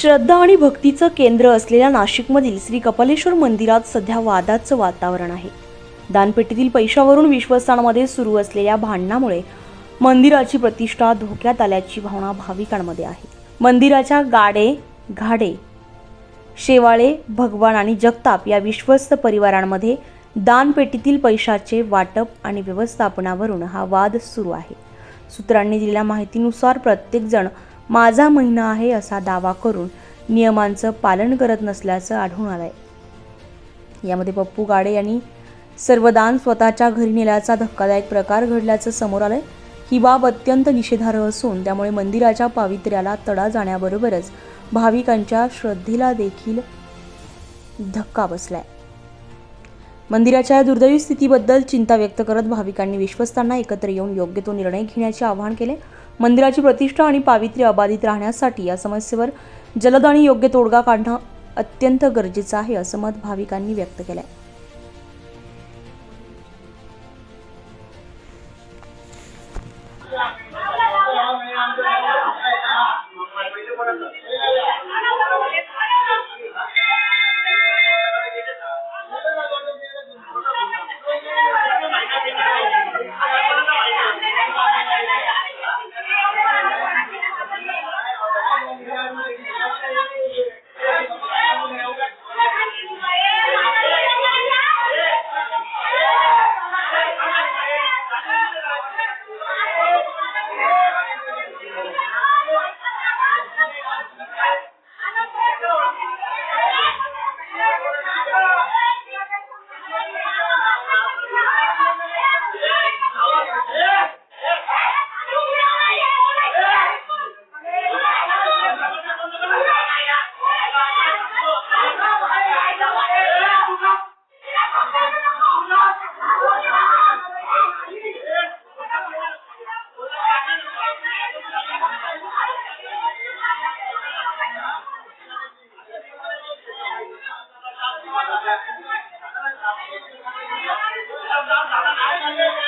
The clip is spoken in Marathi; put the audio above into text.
श्रद्धा आणि भक्तीचं केंद्र असलेल्या नाशिकमधील श्री कपालेश्वर मंदिरात सध्या वादाचं वातावरण आहे. दानपेटीतील पैशावरून विश्वस्तांमध्ये सुरू असलेल्या भांडणामुळे मंदिराची प्रतिष्ठा धोक्यात आल्याची भावना भाविकांमध्ये आहे. मंदिराच्या गाडे घाडे शेवाळे भगवान आणि जगताप या विश्वस्त परिवारांमध्ये दानपेटीतील पैशाचे वाटप आणि व्यवस्थापनावरून हा वाद सुरू आहे. सूत्रांनी दिलेल्या माहितीनुसार प्रत्येकजण माझा महिना आहे असा दावा करून नियमांचं पालन करत नसल्याचं आढळून आलंय. यामध्ये पप्पू गाडे यांनी सर्व दान स्वतःच्या घरी नेल्याचा धक्कादायक प्रकार घडल्याचं समोर आलंय. ही बाब अत्यंत निषेधार्ह असून त्यामुळे मंदिराच्या पावित्र्याला तडा जाण्याबरोबरच भाविकांच्या श्रद्धेला देखील धक्का बसलाय. मंदिराच्या या दुर्दैवी स्थितीबद्दल चिंता व्यक्त करत भाविकांनी विश्वस्तांना एकत्र येऊन योग्य तो निर्णय घेण्याचे आवाहन केले. मंदिराची प्रतिष्ठा आणि पावित्र्य अबाधित राहण्यासाठी या समस्येवर जलद आणि योग्य तोडगा काढणं अत्यंत गरजेचं आहे असं मत भाविकांनी व्यक्त केलं आहे Yeah.